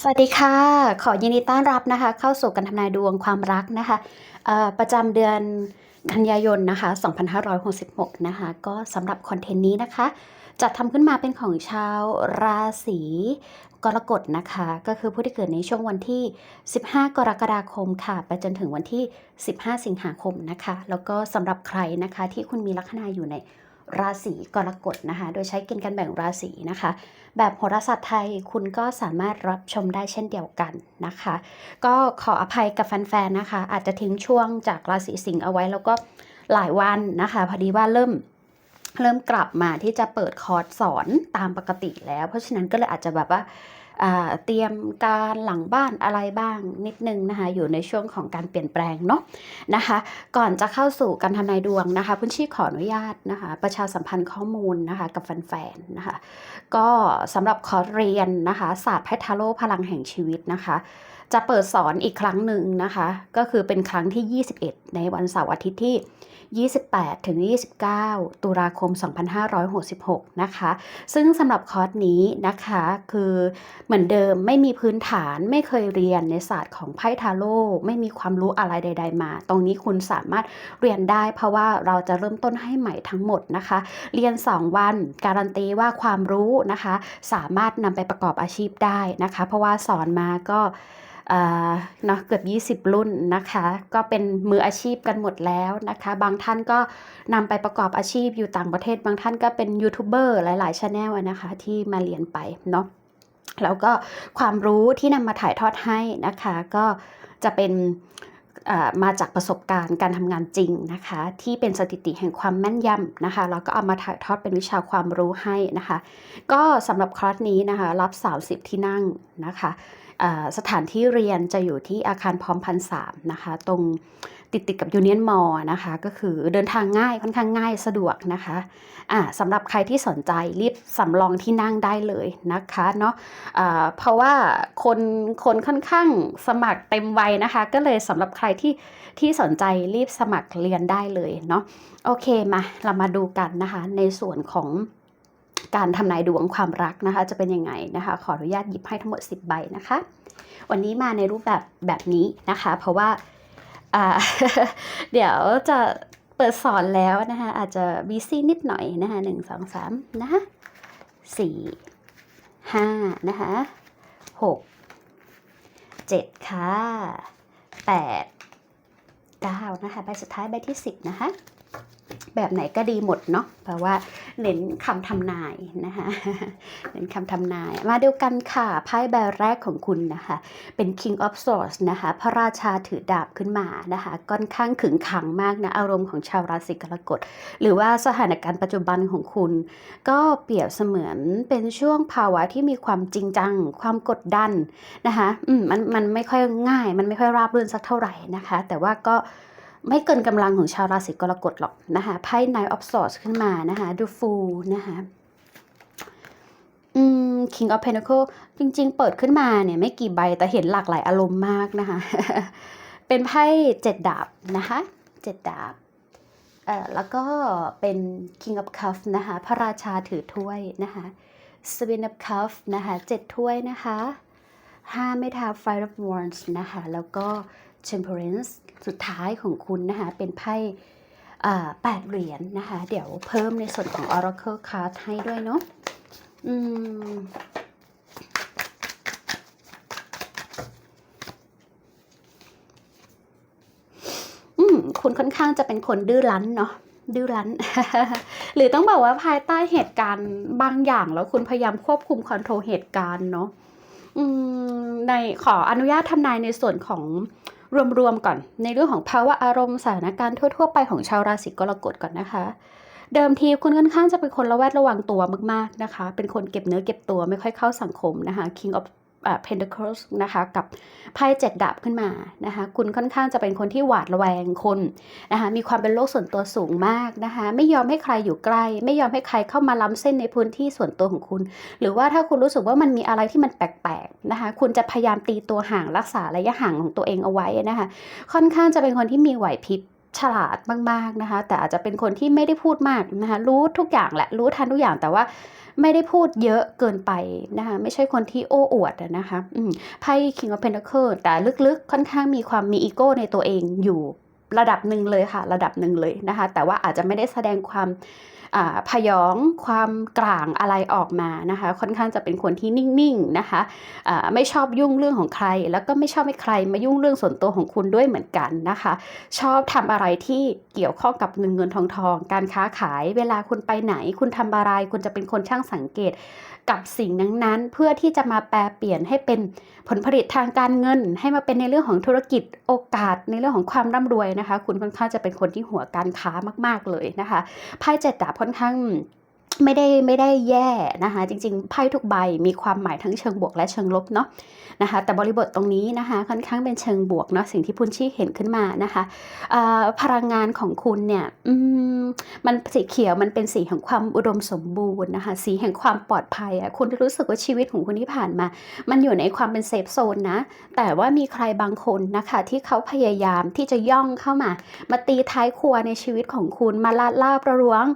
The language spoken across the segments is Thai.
สวัสดีค่ะ ขอยินดีต้อนรับนะคะ เข้าสู่การทำนายดวงความรักนะคะ ประจำเดือนกันยายนนะคะ 2566 นะคะ ก็สำหรับคอนเทนต์นี้นะคะ จัดทำขึ้นมาเป็นของชาวราศีกรกฎนะคะ ก็คือผู้ที่เกิดในช่วงวันที่ 15 กรกฎาคมค่ะ ไปจนถึงวันที่ 15 สิงหาคมนะคะ แล้วก็สำหรับใครนะคะที่คุณมีลัคนาอยู่ใน ราศีกรกฎนะคะ โดยใช้เกณฑ์การแบ่งราศีนะคะ แบบโหราศาสตร์ไทยคุณก็สามารถรับชมได้เช่นเดียวกันนะคะ ก็ขออภัยกับแฟนๆนะคะ อาจจะทิ้งช่วงจากราศีสิงห์เอาไว้แล้วก็หลายวันนะคะ พอดีว่าเริ่มเริ่มกลับมาที่จะเปิดคอร์สสอนตามปกติแล้ว เพราะฉะนั้นก็เลยอาจจะแบบว่าอ่า เตรียมการหลังบ้านอะไรบ้างนิดนึงนะคะอยู่ในช่วงของการเปลี่ยนแปลงเนาะนะคะ ก่อนจะเข้าสู่การทำนายดวงนะคะพุ่นชี่ขออนุญาตนะคะประชาสัมพันธ์ข้อมูลนะคะกับแฟนๆนะคะก็สำหรับคอร์สเรียนนะคะศาสตร์ไพ่ทาโร่พลังแห่งชีวิตนะคะ จะเปิดสอนอีกครั้งหนึ่งนะคะ ก็คือเป็นครั้งที่ 21 ในวันเสาร์อาทิตย์ที่ 28 ถึง 29 ตุลาคม 2566 นะคะ ซึ่งสำหรับคอร์สนี้นะคะคือเหมือนเดิมไม่มีพื้นฐานไม่เคยเรียนในศาสตร์ของไพ่ทาโร่ไม่มีความรู้อะไรใด ๆ มา ตรงนี้คุณสามารถเรียนได้ เพราะว่าเราจะเริ่มต้นให้ใหม่ทั้งหมดนะคะ เรียน 2 วัน การันตีว่าความรู้นะคะ สามารถนำไปประกอบอาชีพได้นะคะ เพราะว่าสอนมาก็ เนาะเกือบ 20 รุ่นนะคะ ก็เป็นมืออาชีพกันหมดแล้วนะคะ บางท่านก็นำไปประกอบอาชีพอยู่ต่างประเทศ บางท่านก็เป็นยูทูบเบอร์หลายๆชาแนลนะคะที่มาเรียนไปเนาะแล้วก็ความรู้ที่นำมาถ่ายทอดให้นะคะ ก็จะเป็นมาจากประสบการณ์การทำงานจริงนะคะ ที่เป็นสถิติแห่งความแม่นยำนะคะแล้วก็เอามาถ่ายทอดเป็นวิชาความรู้ให้นะคะ ก็สำหรับคอร์สนี้นะคะรับ 30 ที่นั่งนะคะ สถานที่เรียนจะอยู่ที่อาคารพร้อมพันสามนะคะ ตรงติดติดกับยูเนียนมอนะคะ ก็คือเดินทางง่ายค่อนข้างง่ายสะดวกนะคะอ่าสำหรับใครที่สนใจรีบสำรองที่นั่งได้เลยนะคะเนาะอ่าเพราะว่าคนคนค่อนข้างสมัครเต็มวัยนะคะ ก็เลยสำหรับใครที่ที่สนใจรีบสมัครเรียนได้เลยเนาะโอเคมาเรามาดูกันนะคะในส่วนของ การทำนายดวงความรักนะคะ จะเป็นยังไงนะคะ ขออนุญาตหยิบให้ทั้งหมด 10 ใบนะคะ วันนี้มาในรูปแบบแบบนี้นะคะ เพราะว่าาเดี๋ยวจะเปิดสอนแล้วนะคะอาจจะบีซี่นิดหน่อยนะคะหนึ่งสองสามนะคะสี่ห้านะคะหกเจ็ดค่ะแปดเก้านะคะใบสุดท้ายใบที่สิบนะคะ แบบไหนก็ดีหมดเนาะเพราะว่าเน้นคำทำนายนะคะเน้นคำทำนาย มาเดียวกันค่ะไพ่ใบแรกของคุณนะคะ เป็น King of Swords นะคะพระราชาถือดาบขึ้นมานะคะค่อนข้างขึงขังมากนะอารมณ์ของชาวราศีกรกฎ หรือว่าสถานการณ์ปัจจุบันของคุณ ก็เปรียบเสมือนเป็นช่วงภาวะที่มีความจริงจัง ความกดดันนะคะอืมมันมันไม่ค่อยง่าย มันไม่ค่อยราบรื่นสักเท่าไหร่นะคะ แต่ว่าก็ ไม่เกินกำลังของชาวราศีกรกฎหรอกนะคะไพ่ Nine of Swords ขึ้นมานะคะดูฟูนะคะอืม King of Pentacle จริง ๆ เปิดขึ้นมาเนี่ยไม่กี่ใบแต่เห็นหลากหลายอารมณ์มากนะคะ เป็นไพ่เจ็ดดาบนะคะเจ็ดดาบเอ่อแล้วก็เป็น King of Cups นะคะพระราชาถือถ้วยนะคะ Seven of Cups นะคะเจ็ดถ้วยนะคะห้าไม่ทา Five of Wands นะคะแล้วก็ Temperance สุดท้ายของคุณนะคะ เป็นไพ่อ่าแปดเหรียญนะคะ เดี๋ยวเพิ่มในส่วนของ Oracle Card ให้ด้วยเนาะอืมอืมคุณค่อนข้างจะเป็นคนดื้อรั้นเนาะดื้อรั้น หรือต้องบอกว่าภายใต้เหตุการณ์บางอย่างแล้วคุณพยายามควบคุมคอนโทรลเหตุการณ์เนาะอืมในขออนุญาตทำนายในส่วนของ รวมๆก่อน ในเรื่องของภาวะอารมณ์สถานการณ์ทั่ว ๆ ไปของชาวราศีกรกฎก่อนนะคะ เดิมทีคุณค่อนข้างจะเป็นคนระแวดระวังตัวมากๆนะคะ เป็นคนเก็บเนื้อเก็บตัวไม่ค่อยเข้าสังคมนะคะ King of อ่า Pentacles นะคะกับไพ่เจ็ดดาบขึ้นมานะคะคุณค่อนข้างจะเป็นคนที่หวาดระแวงคนนะคะมีความเป็นโลกส่วนตัวสูงมากนะคะไม่ยอมให้ใครอยู่ใกล้ ไม่ยอมให้ใครเข้ามาล้ำเส้นในพื้นที่ส่วนตัวของคุณ หรือว่าถ้าคุณรู้สึกว่ามันมีอะไรที่มันแปลกๆนะคะคุณจะพยายามตีตัวห่างรักษาระยะห่างของตัวเองเอาไว้นะคะค่อนข้างจะเป็นคนที่มีไหวพริบ ฉลาดมากๆนะคะ แต่อาจจะเป็นคนที่ไม่ได้พูดมากนะคะรู้ทุกอย่างแหละรู้ทันทุกอย่างแต่ว่าไม่ได้พูดเยอะเกินไปนะคะไม่ใช่คนที่โอ้อวดนะคะไพ่ King of Pentacles แต่ลึกๆ ค่อนข้างมีความมีอีโก้ในตัวเองอยู่ระดับหนึ่งเลยค่ะ ระดับหนึ่งเลยนะคะ แต่ว่าอาจจะไม่ได้แสดงความ พยองความกลางอะไรออกมานะคะ ค่อนข้างจะเป็นคนที่นิ่งๆนะคะอ่าไม่ชอบยุ่งเรื่องของใคร แล้วก็ไม่ชอบให้ใครมายุ่งเรื่องส่วนตัวของคุณด้วยเหมือนกันนะคะ ชอบทำอะไรที่เกี่ยวข้องกับเงินเงินทองทอง การค้าขาย เวลาคุณไปไหน คุณทำอะไร คุณจะเป็นคนช่างสังเกตกับสิ่งนั้นๆ เพื่อที่จะมาแปลเปลี่ยนให้เป็นผลผลิตทางการเงิน ให้มาเป็นในเรื่องของธุรกิจโอกาสในเรื่องของความร่ำรวยนะคะ คุณค่อนข้างจะเป็นคนที่หัวการค้ามาก ๆเลยนะคะไพ่เจ็ดดาบค่อนข้าง ไม่ได้ไม่ได้แย่นะคะจริงๆไพ่ทุกใบมีความหมายทั้งเชิงบวกและเชิงลบเนาะนะคะแต่บริบทตรงนี้นะคะค่อนข้างเป็นเชิงบวกเนาะสิ่งที่พุนชี่เห็นขึ้นมานะคะพลังงานของคุณเนี่ยมมันสีเขียวมันเป็นสีแห่งความอุดมสมบูรณ์นะคะสีแห่งความปลอดภัยอะคุณรู้สึกว่าชีวิตของคุณที่ผ่านมา มันอยู่ในความเป็นเซฟโซนนะแต่ว่ามีใครบางคนนะคะที่เขาพยายามที่จะย่องเข้ามา มาตีท้ายครัวในชีวิตของคุณมาลาดล่าประล้วง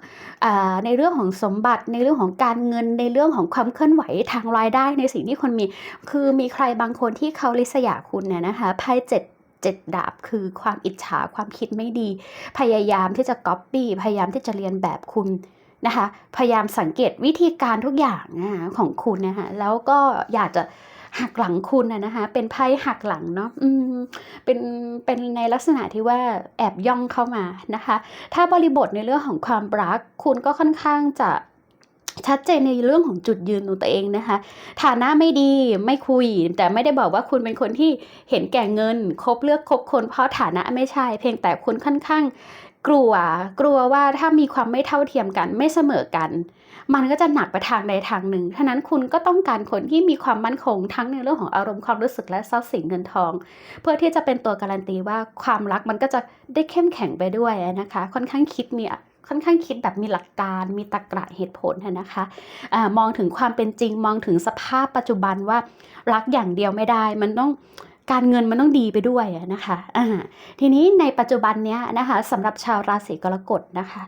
ในเรื่องของสมบัติในเรื่องของการเงินในเรื่องของความเคลื่อนไหวทางรายได้ในสิ่งที่คนมี คือมีใครบางคนที่เขาริษยาคุณเนี่ยนะคะไพ่เจ็ดเจ็ดดาบคือความอิจฉาความคิดไม่ดี พยายามที่จะก๊อปปี้พยายามที่จะเรียนแบบคุณนะคะ พยายามสังเกตวิธีการทุกอย่างของคุณนะคะแล้วก็อยากจะ หักหลังคุณนะนะคะ เป็นไพ่หักหลังเนาะเป็นเป็นในลักษณะที่ว่าแอบย่องเข้ามานะคะ ถ้าบริบทในเรื่องของความรัก คุณก็ค่อนข้างจะชัดเจนในเรื่องของจุดยืนของตัวเองนะคะ ฐานะไม่ดีไม่คุย แต่ไม่ได้บอกว่าคุณเป็นคนที่เห็นแก่เงิน คบเลือกคบคนเพราะฐานะไม่ใช่ เพียงแต่คุณค่อนข้าง กลัวกลัวว่าถ้ามีความไม่เท่าเทียมกันไม่เสมอกัน มันก็จะหนักไปทางใดทางหนึ่งฉะนั้นคุณก็ต้องการคนที่มีความมั่นคงทั้งในเรื่องของอารมณ์ความรู้สึกและทรัพย์สินเงินทอง เพื่อที่จะเป็นตัวการันตีว่าความรักมันก็จะได้เข้มแข็งไปด้วยนะคะ ค่อนข้างคิดมีค่อนข้างคิดแบบมีหลักการมีตรรกะเหตุผลนะคะอามองถึงความเป็นจริงมองถึงสภาพปัจจุบันว่ารักอย่างเดียวไม่ได้ มันต้อง การเงินมันต้องดีไปด้วยนะคะอ่าทีนี้ในปัจจุบันเนี้ยนะคะสำหรับชาวราศีกรกฎนะคะ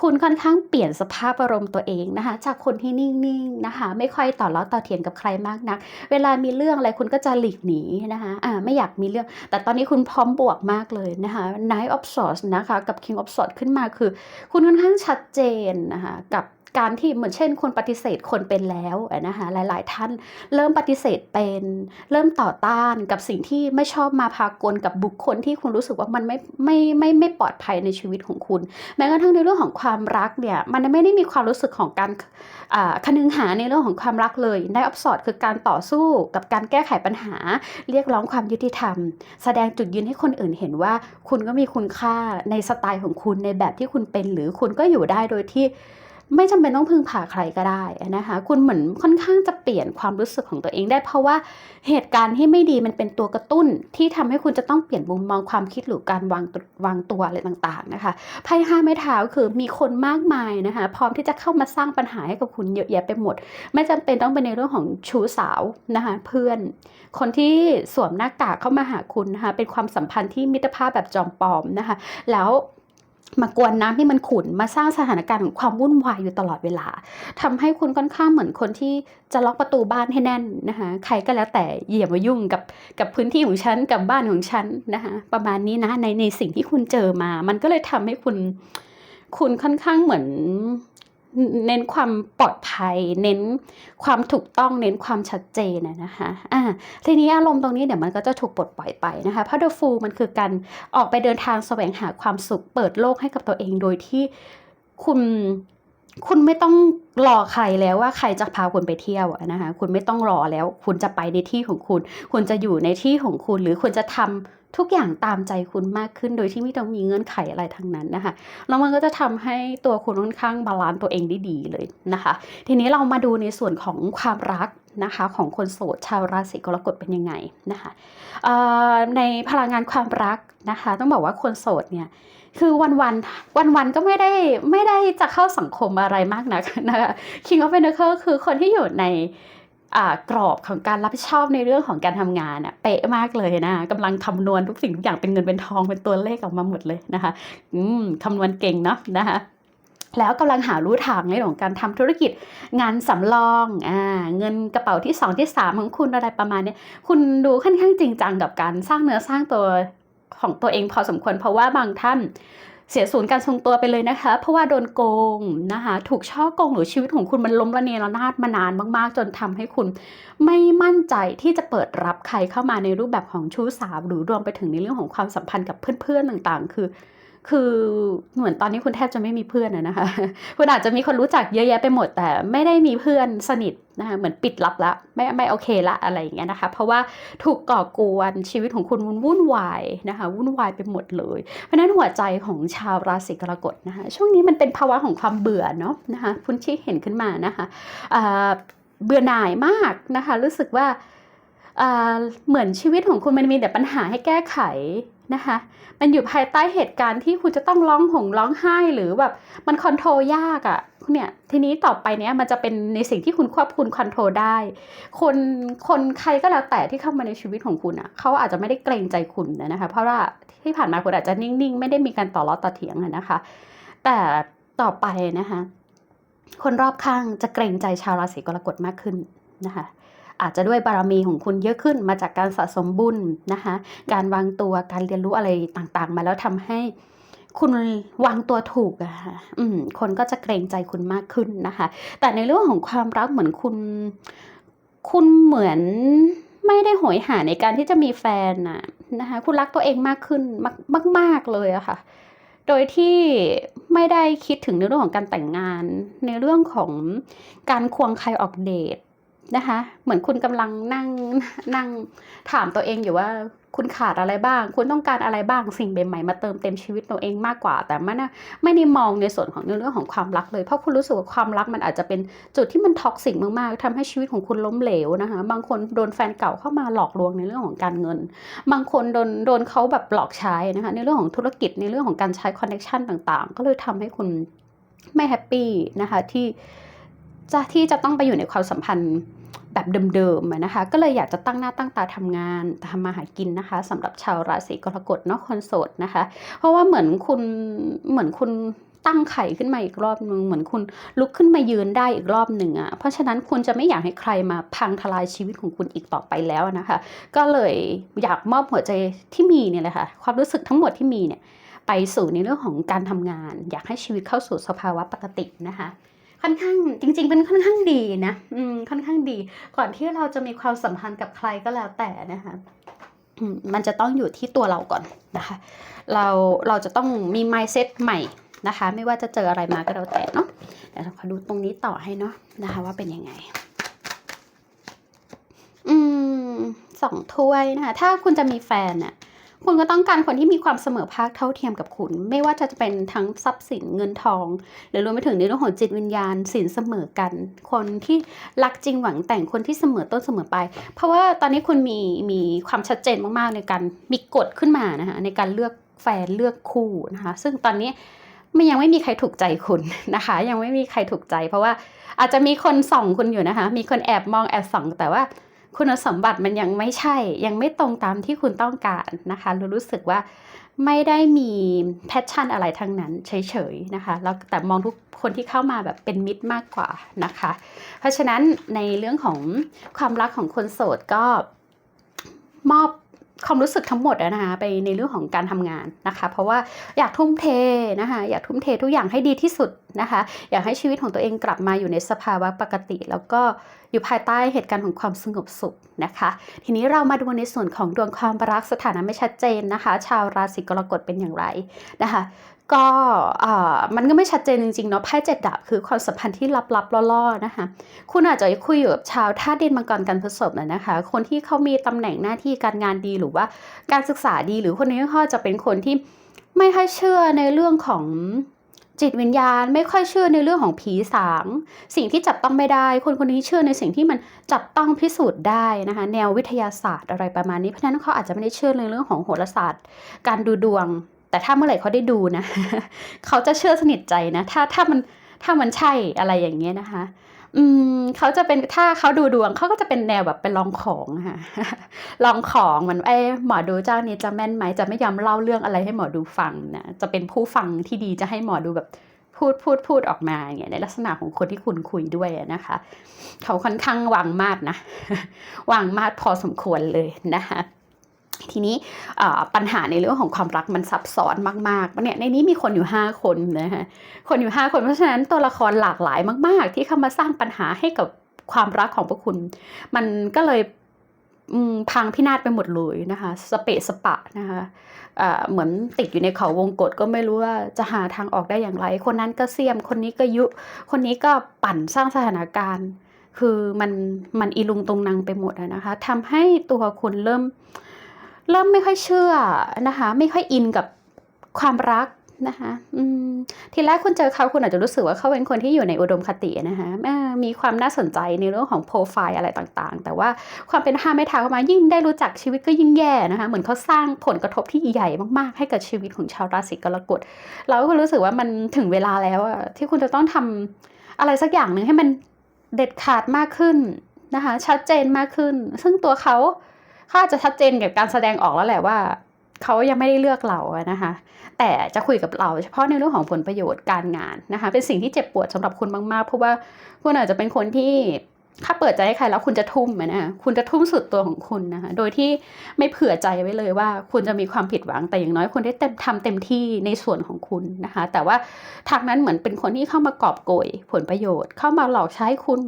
คุณค่อนข้างเปลี่ยนสภาพอารมณ์ตัวเองนะคะ จากคนที่นิ่งๆนะคะ ไม่ค่อยต่อล้อต่อเถียงกับใครมากนัก เวลามีเรื่องอะไรคุณก็จะหลีกหนีนะคะอ่าไม่อยากมีเรื่อง แต่ตอนนี้คุณพร้อมบวกมากเลยนะคะ Knight of Swords นะคะ กับ King of Swords ขึ้นมาคือ คุณค่อนข้างชัดเจนนะคะกับ การที่เหมือนเช่น คนปฏิเสธคนเป็นแล้วนะคะหลาย ๆ ท่านเริ่มปฏิเสธเป็น เริ่มต่อต้านกับสิ่งที่ไม่ชอบมาพากลกับบุคคลที่คุณรู้สึกว่ามันไม่ไม่ไม่ไม่ปลอดภัยในชีวิตของคุณ แม้กระทั่งในเรื่องของความรักเนี่ยมันไม่ได้มีความรู้สึกของการคนึงหาในเรื่องของความรักเลยได้ออฟสอดคือการต่อสู้กับการแก้ไขปัญหา เรียกร้องความยุติธรรม แสดงจุดยืนให้คนอื่นเห็นว่า คุณก็มีคุณค่าในสไตล์ของคุณในแบบที่คุณเป็น หรือคุณก็อยู่ได้โดยที่ ไม่จำเป็นต้องพึ่งพาใครก็ได้นะคะ คุณเหมือนค่อนข้างจะเปลี่ยนความรู้สึกของตัวเองได้เพราะว่าเหตุการณ์ที่ไม่ดีมันเป็นตัวกระตุ้น ที่ทำให้คุณจะต้องเปลี่ยนมุมมองความคิดหรือการวางตัวางตัวอะไรต่างๆนะคะไพ่ห้าไม้เท้าคือมีคนมากมายนะคะ พร้อมที่จะเข้ามาสร้างปัญหาให้กับคุณเยอะแยะไปหมด ไม่จำเป็นต้องเป็นในเรื่องของชู้สาวนะคะเพื่อน คนที่สวมหน้ากากเข้ามาหาคุณนะคะเป็นความสัมพันธ์ที่มิตรภาพแบบจอมปลอมนะคะ แล้ว มากวนน้ำที่มันขุ่นมาสร้างสถานการณ์ของความวุ่นวายอยู่ตลอดเวลาทำให้คุณค่อนข้างเหมือนคนที่จะล็อกประตูบ้านให้แน่นนะคะใครก็แล้วแต่อย่ามายุ่งกับกับพื้นที่ของฉันกับบ้านของฉันนะคะประมาณนี้นะในในสิ่งที่คุณเจอมา มันก็เลยทำให้คุณ คุณค่อนข้างเหมือน เน้นความปลอดภัย เน้นความถูกต้องเน้นความชัดเจนนะคะอ่าทีนี้อารมณ์ตรงนี้เดี๋ยวมันก็จะถูกปลดปล่อยไปนะคะเพราะ The Fool มันคือการออกไปเดินทางแสวงหาความสุขเปิดโลกให้กับตัวเองโดยที่คุณคุณไม่ต้องรอใครแล้วว่าใครจะพาคุณไปเที่ยวนะคะ คุณไม่ต้องรอแล้ว คุณจะไปในที่ของคุณ คุณจะอยู่ในที่ของคุณ หรือคุณจะทำ ทุกอย่างตามใจคุณมากขึ้น โดยที่ไม่ต้องมีเงื่อนไขอะไรทั้งนั้นนะคะแล้วมันก็จะทำให้ตัวคุณค่อนข้างบาลานซ์ตัวเองได้ดีเลยนะคะ ทีนี้เรามาดูในส่วนของความรักนะคะของคนโสดชาวราศีกรกฎเป็นยังไงนะคะในพลังงานความรักนะคะ ต้องบอกว่าคนโสดเนี่ยคือวันวันวันวันๆก็ไม่ได้ไม่ได้จะเข้าสังคมอะไรมากนักนะคะ King of Pentacles คือคนที่อยู่ใน กรอบของการรับผิดชอบในเรื่องของการทำงานอะเป๊ะมากเลยนะคะกำลังคำนวณทุกสิ่งทุกอย่างเป็นเงินเป็นทองเป็นตัวเลขออกมาหมดเลยนะคะอืมคำนวณเก่งเนาะนะคะแล้วกำลังหารู้ทางในเรื่องของการทำธุรกิจงานสำรองอ่าเงินกระเป๋าที่สองที่สามของคุณอะไรประมาณนี้คุณดูค่อนข้างจริงจังกับการสร้างเนื้อสร้างตัวของตัวเองพอสมควรเพราะว่าบางท่าน เสียศูนย์การทรงตัวไปเลยนะคะ เพราะว่าโดนโกงนะคะ ถูกช่อโกงหรือชีวิตของคุณมันล้มละเนระนาดมานานมากๆ จนทำให้คุณไม่มั่นใจที่จะเปิดรับใครเข้ามาในรูปแบบของชู้สาว หรือรวมไปถึงในเรื่องของความสัมพันธ์กับเพื่อนๆต่างๆ คือ คือเหมือนตอนนี้คุณแทบจะไม่มีเพื่อนนะคะ คุณอาจจะมีคนรู้จักเยอะแยะไปหมด แต่ไม่ได้มีเพื่อนสนิทนะคะเหมือนปิดลับละไม่ไม่โอเคละอะไรอย่างเงี้ยนะคะ เพราะว่าถูกก่อกวนชีวิตของคุณมันวุ่นวายนะคะวุ่นวายไปหมดเลย เพราะนั้นหัวใจของชาวราศีกรกฎนะคะ ช่วงนี้มันเป็นภาวะของความเบื่อเนาะนะคะคุณชี้เห็นขึ้นมานะคะเบื่อหน่ายมากนะคะ รู้สึกว่าเหมือนชีวิตของคุณมันมีแต่ปัญหาให้แก้ไข นะคะ มันอยู่ภายใต้เหตุการณ์ที่คุณจะต้องร้องห่มร้องไห้หรือแบบมันคอนโทรลยากอะ่ะเนี่ยทีนี้ต่อไปเนี้ยมันจะเป็นในสิ่งที่คุณควบคุมคอนโทรลได้ คนคนใครก็แล้วแต่ที่เข้ามาในชีวิตของคุณอะ่ะเขาอาจจะไม่ได้เกรงใจคุณนะคะ เพราะว่าที่ผ่านมาคุณอาจจะนิ่งๆ ไม่ได้มีการต่อล้อต่อเถียงนะคะ แต่ต่อไปนะคะ คนรอบข้างจะเกรงใจชาวราศีกรกฎมากขึ้นนะคะ อาจจะด้วยบารมีของคุณเยอะขึ้นมาจากการสะสมบุญนะคะ การวางตัวการเรียนรู้อะไรต่างๆ มาแล้วทำให้คุณวางตัวถูกอะค่ะคนก็จะเกรงใจคุณมากขึ้นนะคะ แต่ในเรื่องของความรักเหมือนคุณ คุณเหมือนไม่ได้โหยหาในการที่จะมีแฟนน่ะนะคะ คุณรักตัวเองมากขึ้นมากมากเลยอะค่ะ โดยที่ไม่ได้คิดถึงในเรื่องของการแต่งงาน ในเรื่องของการควงใครออกเดท นะคะ เหมือนคุณกำลังนั่งนั่งถามตัวเองอยู่ว่าคุณขาดอะไรบ้าง คุณต้องการอะไรบ้างสิ่งใหม่ๆมาเติมเต็มชีวิตตัวเองมากกว่า แต่ไม่นไม่ได้มองในส่วนของเรื่องของความรักเลย เพราะคุณรู้สึกว่าความรักมันอาจจะเป็นจุดที่มันท็อกซิกมากๆทำให้ชีวิตของคุณล้มเหลวนะคะ บางคนโดนแฟนเก่าเข้ามาหลอกลวงในเรื่องของการเงิน บางคนโดนโดนเขาแบบหลอกใช้นะคะ ในเรื่องของธุรกิจในเรื่องของการใช้คอนเนคชันต่างๆ ก็เลยทำให้คุณไม่แฮปปี้นะคะที่ จะที่จะต้องไปอยู่ในความสัมพันธ์แบบเดิมๆนะคะ ก็เลยอยากจะตั้งหน้าตั้งตาทำงานทำมาหากินนะคะสำหรับชาวราศีกรกฎเนาะคนโสดนะคะ เพราะว่าเหมือนคุณเหมือนคุณตั้งไข่ขึ้นมาอีกรอบนึงเหมือนคุณลุกขึ้นมายืนได้อีกรอบหนึ่งอะเพราะฉะนั้นคุณจะไม่อยากให้ใครมาพังทลายชีวิตของคุณอีกต่อไปแล้วนะคะ ก็เลยอยากมอบหัวใจที่มีเนี่ยแหละค่ะความรู้สึกทั้งหมดที่มีเนี่ยไปสู่ในเรื่องของการทำงาน อยากให้ชีวิตเข้าสู่สภาวะปกตินะคะ ค่อนข้างจริง ๆ เป็นค่อนข้างดีนะอืมค่อนข้างดี ก่อนที่เราจะมีความสัมพันธ์กับใครก็แล้วแต่นะคะมันจะต้องอยู่ที่ตัวเราก่อนนะคะ เราเราจะต้องมี mindset ใหม่นะคะ ไม่ว่าจะเจออะไรมาก็แล้วแต่เนาะเดี๋ยวเราขอดูตรงนี้ต่อให้เนาะนะคะ ว่าเป็นยังไง อืมสองถ้วยนะคะ ถ้าคุณจะมีแฟนน่ะ คุณก็ต้องการคนที่มีความเสมอภาคเท่าเทียมกับคุณ ไม่ว่าจะเป็นทั้งทรัพย์สินเงินทอง หรือรวมไปถึงในเรื่องของจิตวิญญาณสินเสมอกัน คนที่รักจริงหวังแต่งคนที่เสมอต้นเสมอไป เพราะว่าตอนนี้คุณมีมีความชัดเจนมากๆในการมีกฎขึ้นมานะคะในการเลือกแฟนเลือกคู่นะคะ ซึ่งตอนนี้มันยังไม่มีใครถูกใจคุณนะคะ ยังไม่มีใครถูกใจ เพราะว่าอาจจะมีคนส่องคุณอยู่นะคะ มีคนแอบมองแอบส่องแต่ว่า คุณสมบัติมันยังไม่ใช่ ยังไม่ตรงตามที่คุณต้องการนะคะเรารู้สึกว่าไม่ได้มีแพชชั่นอะไรทั้งนั้นเฉยๆนะคะแล้วแต่มองทุกคนที่เข้ามาแบบเป็นมิตรมากกว่านะคะ เพราะฉะนั้นในเรื่องของความรักของคนโสดก็มอบ ความรู้สึกทั้งหมดอะนะคะไปในเรื่องของการทำงานนะคะ เพราะว่าอยากทุ่มเทนะคะอยากทุ่มเททุกอย่างให้ดีที่สุดนะคะ อยากให้ชีวิตของตัวเองกลับมาอยู่ในสภาวะปกติ แล้วก็อยู่ภายใต้เหตุการณ์ของความสงบสุขนะคะ ทีนี้เรามาดูในส่วนของดวงความรักสถานะไม่ชัดเจนนะคะ ชาวราศีกรกฎเป็นอย่างไรนะคะ ก็มันก็ไม่ชัดเจนจริงๆเนาะไพ่เจ็ดดาบคือความสัมพันธ์ที่ลับๆล่อๆนะคะ คุณอาจจะคุยอยู่กับชาวท่าตุดินมังกรกันพฤษภนะนะคะ คนที่เขามีตำแหน่งหน้าที่การงานดีหรือว่าการศึกษาดีหรือคนนี้ก็จะเป็นคนที่ไม่ค่อยเชื่อในเรื่องของจิตวิญญาณไม่ค่อยเชื่อในเรื่องของผีสาง สิ่งที่จับต้องไม่ได้ คนคนนี้เชื่อในสิ่งที่มันจับต้องพิสูจน์ได้นะคะ แนววิทยาศาสตร์อะไรประมาณนี้เพราะฉะนั้นเขาอาจจะไม่ได้เชื่อในเรื่องของโหราศาสตร์ การดูดวง แต่ถ้าเมื่อไหร่เขาได้ดูนะ เขาจะเชื่อสนิทใจนะ ถ้าถ้ามันถ้ามันใช่อะไรอย่างเงี้ยนะคะ อืมเขาจะเป็นถ้าเขาดูดวงเขาก็จะเป็นแนวแบบเป็นลองของค่ะลองของเหมือนเอ้หมอดูเจ้านี้จะแม่นไหมจะไม่ยอมเล่าเรื่องอะไรให้หมอดูฟังนะจะเป็นผู้ฟังที่ดีจะให้หมอดูแบบพูดพูดพูดออกมาอย่างเงี้ยในลักษณะของคนที่คุณคุยด้วยนะคะ เขาค่อนข้างวางมาดนะวางมาดพอสมควรเลยนะคะ ทีนี้ปัญหาในเรื่องของความรักมันซับซ้อนมากๆเนี่ยในนี้มีคนอยู่ 5 คนนะคะคนอยู่ 5 คนเพราะฉะนั้นตัวละครหลากหลายมาก ๆ ที่เข้ามาสร้างปัญหาให้กับความรักของพวกคุณ มันก็เลยพังพินาศไปหมดเลยนะคะสเปะสปะนะคะเอ่อเหมือนติดอยู่ในเขาวงกฏก็ไม่รู้ว่าจะหาทางออกได้อย่างไร คนนั้นก็เสียม คนนี้ก็ยุ คนนี้ก็ปั่นสร้างสถานการณ์ คือมันมันอีลุงตรงนังไปหมดนะคะทำให้ตัวคุณเริ่มเริ่มไม่ค่อยเชื่อนะคะ ไม่ค่อยอินกับความรักนะคะทีแรกคุณเจอเขาคุณอาจจะรู้สึกว่าเขาเป็นคนที่อยู่ในอุดมคตินะคะมีความน่าสนใจในเรื่องของโปรไฟล์อะไรต่างๆ แต่ว่าความเป็นห้าไม้เท้าเข้ามายิ่งได้รู้จักชีวิตก็ยิ่งแย่นะคะ เหมือนเขาสร้างผลกระทบที่ใหญ่มากๆ ให้กับชีวิตของชาวราศีกรกฎ เราก็รู้สึกว่ามันถึงเวลาแล้วอะที่คุณจะต้องทำอะไรสักอย่างหนึ่งให้มันเด็ดขาดมากขึ้นนะคะ ชัดเจนมากขึ้น ซึ่งตัวเขา เขาอาจจะชัดเจนกับการแสดงออกแล้วแหละว่าเขายังไม่ได้เลือกเราอะนะคะ แต่จะคุยกับเราเฉพาะในเรื่องของผลประโยชน์การงานนะคะ เป็นสิ่งที่เจ็บปวดสำหรับคุณมากๆ เพราะว่าคุณอาจจะเป็นคนที่ถ้าเปิดใจให้ใครแล้วคุณจะทุ่มนะคะคุณจะทุ่มสุดตัวของคุณนะคะ โดยที่ไม่เผื่อใจไว้เลยว่า คุณจะมีความผิดหวัง แต่อย่างน้อยคุณได้เต็มทำเต็มที่ในส่วนของคุณนะคะ แต่ว่าทางนั้นเหมือนเป็นคนที่เข้ามากอบโกยผลประโยชน์ เข้ามาหลอกใช้คุณ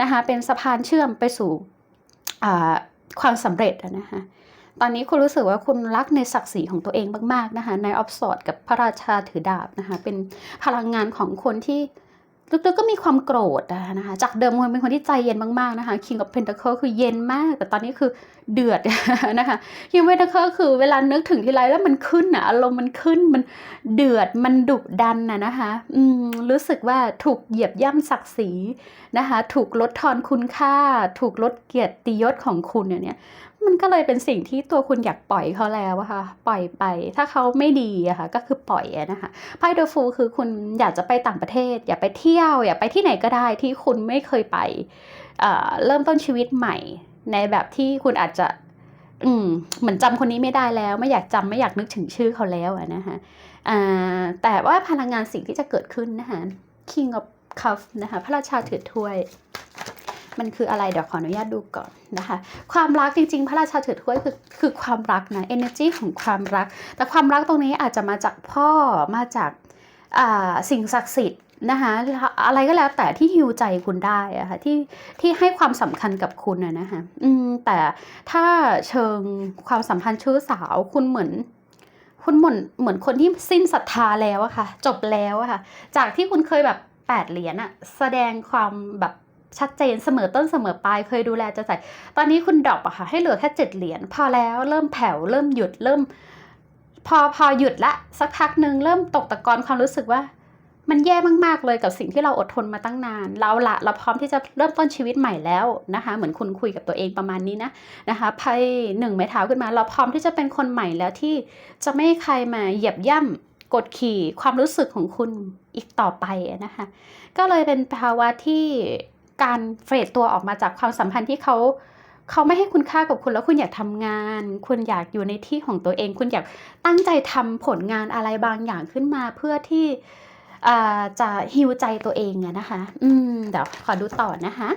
นะคะ เป็นสะพานเชื่อมไปสู่อ่า ความสำเร็จอะนะคะตอนนี้คุณรู้สึกว่าคุณรักในศักดิ์ศรีของตัวเองมากๆนะคะในออฟสอดกับพระราชาถือดาบนะคะเป็นพลังงานของคนที่ ลึกๆก็มีความโกรธนะคะ จากเดิมคุณเป็นคนที่ใจเย็นมากๆนะคะ King of Pentacle คือเย็นมาก แต่ตอนนี้คือเดือดนะคะ King of Pentacle คือเวลานึกถึงทีไรแล้วมันขึ้นอะอารมณ์มันขึ้นมันเดือดมันดุดันอะนะคะอืมรู้สึกว่าถูกเหยียบย่ำศักดิ์ศรีนะคะ ถูกลดทอนคุณค่า ถูกลดเกียรติยศของคุณเนี่ย มันก็เลยเป็นสิ่งที่ตัวคุณอยากปล่อยเขาแล้วอะค่ะปล่อยไป ถ้าเขาไม่ดีอะค่ะก็คือปล่อยนะคะไพ่เดอะฟูคือคุณอยากจะไปต่างประเทศ อยากไปเที่ยว อยากไปที่ไหนก็ได้ที่คุณไม่เคยไปเเริ่มต้นชีวิตใหม่ ในแบบที่คุณอาจจะ อืมเหมือนจำคนนี้ไม่ได้แล้ว ไม่อยากจำไม่อยากนึกถึงชื่อเขาแล้วนะคะแต่ว่าพลังงานสิ่งที่จะเกิดขึ้นนะคะ King of Cup นะคะ พระราชาถือถ้วย มันคืออะไรเดี๋ยวขออนุญาตดูก่อนนะคะ ความรักจริงๆ พระราชาถือถ้วยคือคือความรักนะ energy ของความรัก แต่ความรักตรงนี้อาจจะมาจากพ่อมาจากอ่าสิ่งศักดิ์สิทธิ์นะคะอะไรก็แล้วแต่ที่ฮิวใจคุณได้อะค่ะที่ที่ให้ความสำคัญกับคุณอะนะคะอืมแต่ถ้าเชิงความสัมพันธ์ชู้สาวคุณเหมือนคุณเหมือนเหมือนคนที่สิ้นศรัทธาแล้วอะค่ะ จบแล้วอะค่ะ จากที่คุณเคยแบบแปดเหรียญอะแสดงความแบบ ชัดเจนเสมอต้นเสมอปลายเคยดูแลจะใส่ ตอนนี้คุณดรอปอะค่ะให้เหลือแค่เจ็ดเหรียญพอแล้วเริ่มแผ่วเริ่มหยุดเริ่ม พอพอหยุดละสักพักหนึ่งเริ่มตกตะกอนความรู้สึกว่า มันแย่มากๆเลยกับสิ่งที่เราอดทนมาตั้งนาน เราละเราพร้อมที่จะเริ่มต้นชีวิตใหม่แล้วนะคะ เหมือนคุณคุยกับตัวเองประมาณนี้นะนะคะไพ่หนึ่งไม้เท้าขึ้นมา เราพร้อมที่จะเป็นคนใหม่แล้วที่จะไม่ให้ใครมาเหยียบย่ำกดขี่ความรู้สึกของคุณอีกต่อไปนะคะ ก็เลยเป็นภาวะที่ การเฟรดตัวออกมาจากความสัมพันธ์ที่เขาเขาไม่ให้คุณค่ากับคุณแล้วคุณอยากทำงาน คุณอยากอยู่ในที่ของตัวเอง คุณอยากตั้งใจทำผลงานอะไรบางอย่างขึ้นมาเพื่อที่จะฮิวใจตัวเองอะนะคะ อืมเดี๋ยวขอดูต่อนะคะ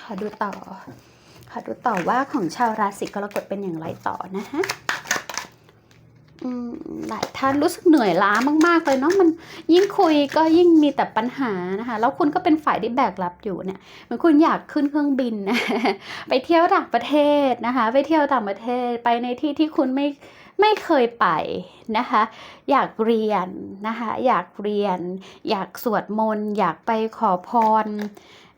ขอดูต่อ ขอดูต่อว่าของชาวราศีกรกฎเป็นอย่างไรต่อนะคะ หลายท่านรู้สึกเหนื่อยล้ามาก ๆ เลยเนาะมันยิ่งคุยก็ยิ่งมีแต่ปัญหานะคะ แล้วคุณก็เป็นฝ่ายที่แบกรับอยู่เนี่ยเหมือนคุณอยากขึ้นเครื่องบินนะไปเที่ยวต่างประเทศนะคะ ไปเที่ยวต่างประเทศไปในที่ที่คุณไม่ไม่เคยไปนะคะ อยากเรียนนะคะ อยากเรียน อยากสวดมนต์อยากไปขอพร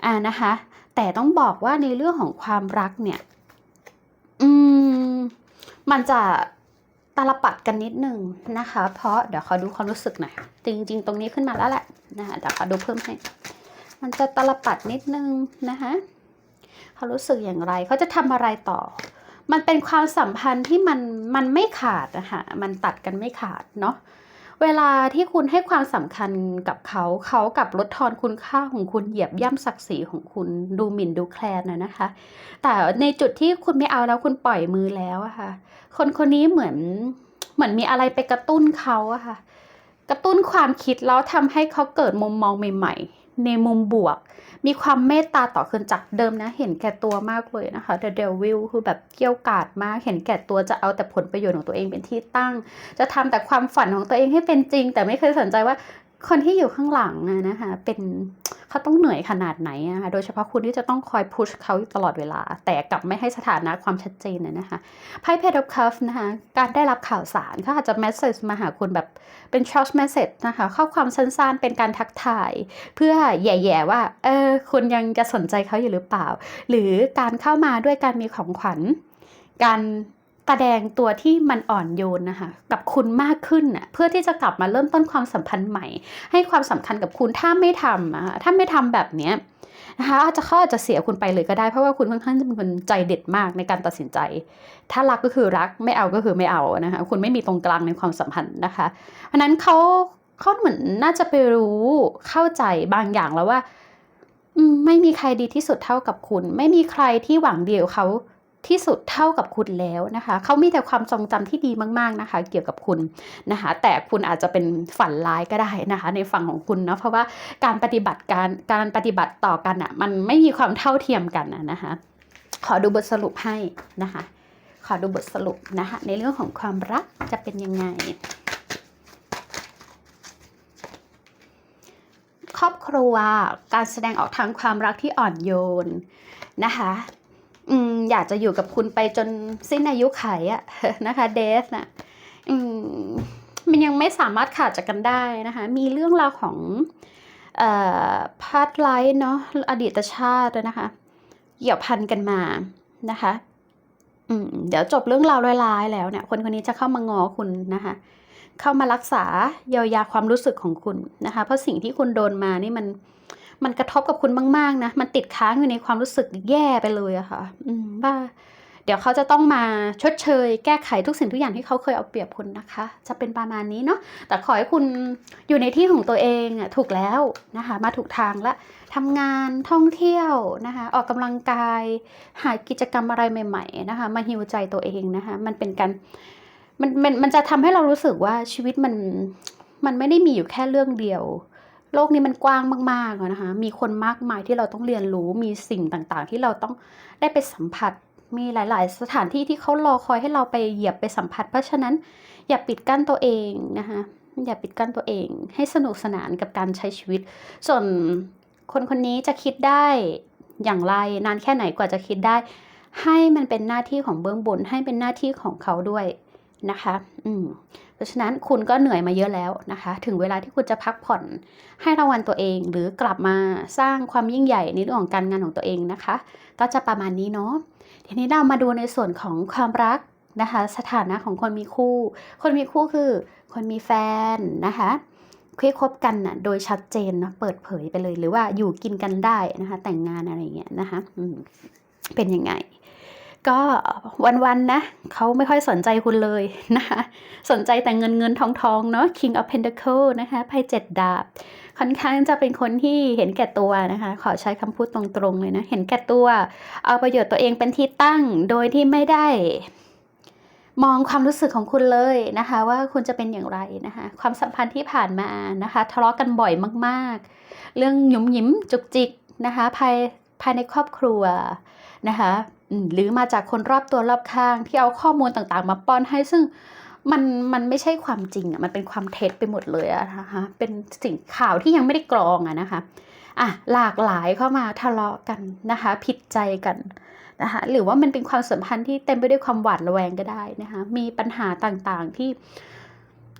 อ่านะคะ แต่ต้องบอกว่าในเรื่องของความรักเนี่ย อืมมันจะ ตาลปัดกันนิดนึงนะคะ เพราะเดี๋ยวขอดูความรู้สึกหน่อยจริง ๆ ตรงนี้ขึ้นมาแล้วแหละนะคะเดี๋ยวขอดูเพิ่มให้ มันจะตาลปัดนิดนึงนะคะเขารู้สึกอย่างไรเขาจะทำอะไรต่อ มันเป็นความสัมพันธ์ที่มันมันไม่ขาดนะคะมันตัดกันไม่ขาดเนาะ เวลาที่คุณให้ความสำคัญกับเขา เขากลับลดทอนคุณค่าของคุณเหยียบย่ำศักดิ์ศรีของคุณดูหมิ่นดูแคลนนะนะคะ แต่ในจุดที่คุณไม่เอาแล้วคุณปล่อยมือแล้วอะค่ะ คนคนนี้เหมือนเหมือนมีอะไรไปกระตุ้นเขาอะค่ะ กระตุ้นความคิดแล้วทำให้เขาเกิดมุมมองใหม่ ๆ ในมุมบวก มีความเมตตาต่อคนจากเดิมนะ เห็นแก่ตัวมากเลยนะคะ The Devil คือแบบเกี้ยวกาดมาก เห็นแก่ตัวจะเอาแต่ผลประโยชน์ของตัวเองเป็นที่ตั้ง จะทำแต่ความฝันของตัวเองให้เป็นจริง แต่ไม่เคยสนใจว่า คนที่อยู่ข้างหลังนะคะ เป็นเขาต้องเหนื่อยขนาดไหนอะคะโดยเฉพาะคุณที่จะต้องคอยพุชเขาอยู่ตลอดเวลา แต่กลับไม่ให้สถานะความชัดเจนนะนะคะไพ่เพด of cup นะคะการได้รับข่าวสารเขาอาจจะ message มาหาคุณแบบเป็น short message นะคะ ข้อความสั้นๆ เป็นการทักทาย เพื่อแย่ๆว่าเออคุณยังจะสนใจเขาอยู่หรือเปล่า หรือการเข้ามาด้วยการมีของขวัญการ แสดงตัวที่มันอ่อนโยนนะคะกับคุณมากขึ้นน่ะเพื่อที่จะกลับมาเริ่มต้นความสัมพันธ์ใหม่ ให้ความสำคัญกับคุณถ้าไม่ทำอะคะถ้าไม่ทำแบบเนี้ยนะคะอาจจะเขาอาจจะเสียคุณไปเลยก็ได้เพราะว่าคุณค่อนข้างจะเป็นคนใจเด็ดมากในการตัดสินใจ ถ้ารักก็คือรักไม่เอาก็คือไม่เอานะคะคุณไม่มีตรงกลางในความสัมพันธ์นะคะเพราะนั้นเขาเขาเหมือนน่าจะไปรู้เข้าใจบางอย่างแล้วว่าไม่มีใครดีที่สุดเท่ากับคุณ ไม่มีใครที่หวังเดีกับเขา ที่สุดเท่ากับคุณแล้วนะคะ เขามีแต่ความทรงจำที่ดีมาก ๆนะคะ เกี่ยวกับคุณนะคะ แต่คุณอาจจะเป็นฝันร้ายก็ได้นะคะ ในฝั่งของคุณเนาะเพราะว่าการปฏิบัติการการปฏิบัติต่อกันอะมันไม่มีความเท่าเทียมกันนะคะ ขอดูบทสรุปให้นะคะ ขอดูบทสรุปนะคะในเรื่องของความรักจะเป็นยังไงครอบครัวการแสดงออกทางความรักที่อ่อนโยนนะคะ อืมอยากจะอยู่กับคุณไปจนสิ้นอายุไขอะนะคะเดฟน่ะอืมมันยังไม่สามารถขาดจากกันได้นะคะ มีเรื่องราวของเอ่อพาร์ทไลท์เนาะอดีตชาตินะคะเกี่ยวพันกันมานะคะอืมเดี๋ยวจบเรื่องราวร้ายๆแล้วเนี่ย คนคนนี้จะเข้ามางอคุณนะคะ เข้ามารักษาเยียวยาความรู้สึกของคุณนะคะ เพราะสิ่งที่คุณโดนมานี่มัน มันกระทบกับคุณมาก ๆ นะ มันติดค้างอยู่ในความรู้สึกแย่ไปเลยอะค่ะ อืมว่าเดี๋ยวเขาจะต้องมาชดเชย แก้ไขทุกสิ่งทุกอย่างที่เขาเคยเอาเปรียบคุณนะคะ จะเป็นประมาณนี้เนาะแต่ขอให้คุณอยู่ในที่ของตัวเองอะถูกแล้วนะคะ มาถูกทางละทำงานท่องเที่ยวนะคะ ออกกำลังกาย หากิจกรรมอะไรใหม่ ๆ นะคะ มาฮิวใจตัวเองนะคะ มันเป็นการมันมันมันจะทำให้เรารู้สึกว่าชีวิตมันมันไม่ได้มีอยู่แค่เรื่องเดียว โลกนี้มันกว้างมากๆนะคะ มีคนมากมายที่เราต้องเรียนรู้ มีสิ่งต่างๆ ที่เราต้องได้ไปสัมผัส มีหลาย ๆ สถานที่ที่เขารอคอยให้เราไปเหยียบไปสัมผัส เพราะฉะนั้นอย่าปิดกั้นตัวเองนะคะ อย่าปิดกั้นตัวเอง ให้สนุกสนานกับการใช้ชีวิต ส่วนคนคนนี้จะคิดได้อย่างไร นานแค่ไหนกว่าจะคิดได้ ให้มันเป็นหน้าที่ของเบื้องบน ให้เป็นหน้าที่ของเขาด้วยนะคะ อืม เพราะฉะนั้นคุณก็เหนื่อยมาเยอะแล้วนะคะ ถึงเวลาที่คุณจะพักผ่อนให้รางวัลตัวเอง หรือกลับมาสร้างความยิ่งใหญ่ในเรื่องของการงานของตัวเองนะคะ ก็จะประมาณนี้เนาะทีนี้เรามาดูในส่วนของความรักนะคะ สถานะของคนมีคู่ คนมีคู่คือ คนมีแฟนนะคะคุยคบกันน่ะโดยชัดเจนนะเปิดเผยไปเลย หรือว่าอยู่กินกันได้นะคะ แต่งงานอะไรอย่างเงี้ยนะคะเป็นยังไง ก็วันๆนะเขาไม่ค่อยสนใจคุณเลยนะคะสนใจแต่เงินเงินทองทองเนาะ King of Pentacle นะคะไพ่เจ็ดดาบ ค่อนข้างจะเป็นคนที่เห็นแก่ตัวนะคะ ขอใช้คำพูดตรงๆเลยนะ เห็นแก่ตัว เอาประโยชน์ตัวเองเป็นที่ตั้งโดยที่ไม่ได้ มองความรู้สึกของคุณเลยนะคะ ว่าคุณจะเป็นอย่างไรนะคะ ความสัมพันธ์ที่ผ่านมานะคะทะเลาะกันบ่อยมากๆ เรื่องหยุมหยิมจุกจิกนะคะภายภายในครอบครัวนะคะ หรือมาจากคนรอบตัวรอบข้าง ที่เอาข้อมูลต่างๆ มาป้อนให้ซึ่งมันมันไม่ใช่ความจริงอะมันเป็นความเท็จไปหมดเลยอะนะคะเป็นสิ่งข่าวที่ยังไม่ได้กรองอะนะคะอะหลากหลายเข้ามาทะเลาะกันนะคะ ผิดใจกันนะคะหรือว่ามันเป็นความสัมพันธ์ที่เต็มไปด้วยความหวาดระแวงก็ได้นะคะมีปัญหาต่างๆที่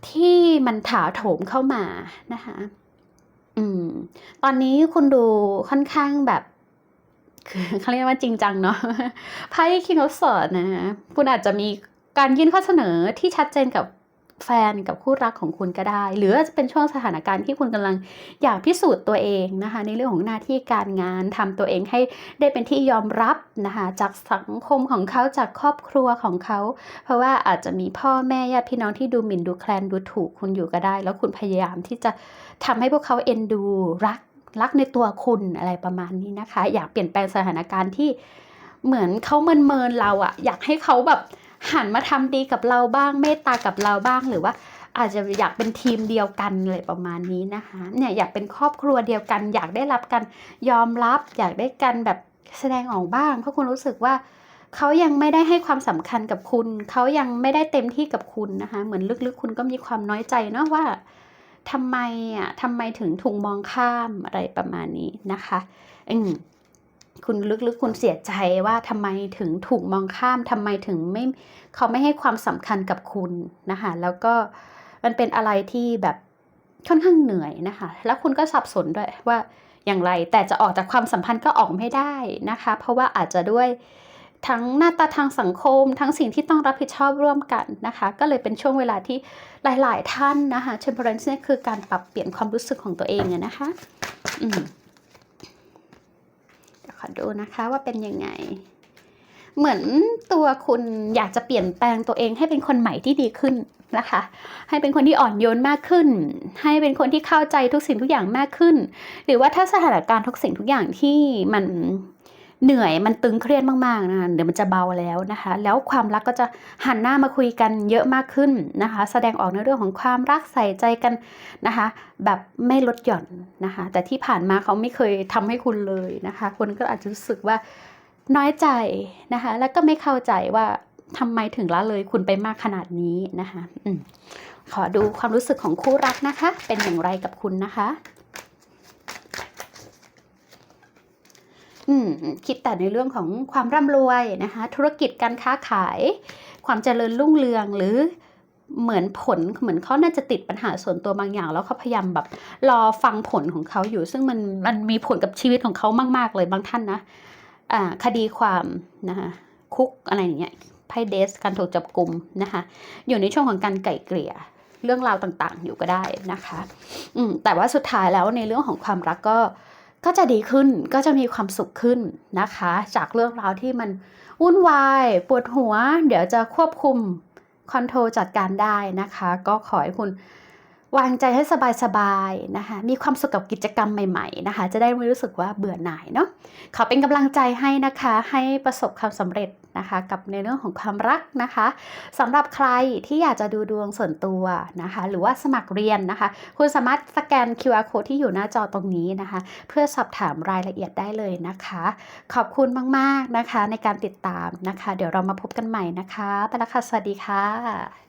ที่มันถาโถมเข้ามานะคะอืมตอนนี้คุณดูค่อนข้างแบบ คือเขาเรียกว่าจริงจังเนาะไพ่ King of Swords นะคะคุณอาจจะมีการยื่นข้อเสนอที่ชัดเจนกับแฟนกับคู่รักของคุณก็ได้ หรือจะเป็นช่วงสถานการณ์ที่คุณกำลังอยากพิสูจน์ตัวเองนะคะ ในเรื่องของหน้าที่การงานทำตัวเองให้ได้เป็นที่ยอมรับนะคะจากสังคมของเขาจากครอบครัวของเขา เพราะว่าอาจจะมีพ่อแม่ญาติพี่น้องที่ดูหมิ่นดูแคลนดูถูกคุณอยู่ก็ได้ แล้วคุณพยายามที่จะทำให้พวกเขาเอ็นดูรัก รักในตัวคุณอะไรประมาณนี้นะคะ อยากเปลี่ยนแปลงสถานการณ์ที่เหมือนเขาเมินเมินๆเราอะอยากให้เขาแบบหันมาทำดีกับเราบ้างเมตตากับเราบ้างหรือว่าอาจจะอยากเป็นทีมเดียวกันเลยประมาณนี้นะคะเนี่ยอยากเป็นครอบครัวเดียวกัน อยากได้รับการยอมรับ อยากได้กันแบบแสดงออกบ้าง เพราะคุณรู้สึกว่าเขายังไม่ได้ให้ความสำคัญกับคุณ เขายังไม่ได้เต็มที่กับคุณนะคะ เหมือนลึกๆ คุณก็มีความน้อยใจเนาะว่า ทำไมอะทำไมถึงถูกมองข้ามอะไรประมาณนี้นะคะอืมคุณลึกๆคุณเสียใจว่าทำไมถึงถูกมองข้ามทำไมถึงไม่เขาไม่ให้ความสำคัญกับคุณนะคะแล้วก็มันเป็นอะไรที่แบบค่อนข้างเหนื่อยนะคะ แล้วคุณก็สับสนด้วยว่าอย่างไรแต่จะออกจากความสัมพันธ์ก็ออกไม่ได้นะคะ เพราะว่าอาจจะด้วย ทั้งหน้าตาทางสังคม ทั้งสิ่งที่ต้องรับผิดชอบร่วมกันนะคะ ก็เลยเป็นช่วงเวลาที่หลาย ๆ ท่านนะคะ temperance เนี่ยคือการปรับเปลี่ยนความรู้สึกของตัวเองนะคะอืมเดี๋ยวขอดูนะคะว่าเป็นยังไง เหมือนตัวคุณอยากจะเปลี่ยนแปลงตัวเองให้เป็นคนใหม่ที่ดีขึ้นนะคะ ให้เป็นคนที่อ่อนโยนมากขึ้น ให้เป็นคนที่เข้าใจทุกสิ่งทุกอย่างมากขึ้น หรือว่าถ้าสถานการณ์ทุกสิ่งทุกอย่างที่มัน เหนื่อยมันตึงเครียดมากๆนะคะเดี๋ยวมันจะเบาแล้วนะคะ แล้วความรักก็จะหันหน้ามาคุยกันเยอะมากขึ้นนะคะ แสดงออกในเรื่องของความรักใส่ใจกันนะคะ แบบไม่ลดหย่อนนะคะ แต่ที่ผ่านมาเขาไม่เคยทำให้คุณเลยนะคะ คนก็อาจจะรู้สึกว่าน้อยใจนะคะ แล้วก็ไม่เข้าใจว่าทำไมถึงละเลยคุณไปมากขนาดนี้นะคะอืขอดูความรู้สึกของคู่รักนะคะ เป็นอย่างไรกับคุณนะคะ อืม คิดแต่ในเรื่องของความร่ำรวยนะคะ ธุรกิจการค้าขาย ความเจริญรุ่งเรืองหรือเหมือนผลเหมือนเขาน่าจะติดปัญหาส่วนตัวบางอย่าง แล้วเขาพยายามแบบรอฟังผลของเขาอยู่ ซึ่งมันมันมีผลกับชีวิตของเขามาก ๆ เลยบางท่านนะอ่าคดีความนะคะคุกอะไรอย่างเงี้ยไพ่เดสการถูกจับกลุ่มนะคะอยู่ในช่วงของการไก่เกลี่ยเรื่องราวต่างๆ อยู่ก็ได้นะคะ อืมแต่ว่าสุดท้ายแล้วในเรื่องของความรักก็ ก็จะดีขึ้นก็จะมีความสุขขึ้นนะคะ จากเรื่องราวที่มันวุ่นวายปวดหัว เดี๋ยวจะควบคุมคอนโทรลจัดการได้นะคะ ก็ขอให้คุณ วางใจให้สบายๆนะคะ มีความสุขกับกิจกรรมใหม่ๆนะคะ จะได้ไม่รู้สึกว่าเบื่อหน่ายเนาะขอเป็นกำลังใจให้นะคะ ให้ประสบความสำเร็จนะคะ กับในเรื่องของความรักนะคะสำหรับใครที่อยากจะดูดวงส่วนตัวนะคะ หรือว่าสมัครเรียนนะคะ คุณสามารถสแกน QR code ที่อยู่หน้าจอตรงนี้นะคะ เพื่อสอบถามรายละเอียดได้เลยนะคะ ขอบคุณมากๆนะคะในการติดตามนะคะ เดี๋ยวเรามาพบกันใหม่นะคะไปแล้วค่ะสวัสดีค่ะ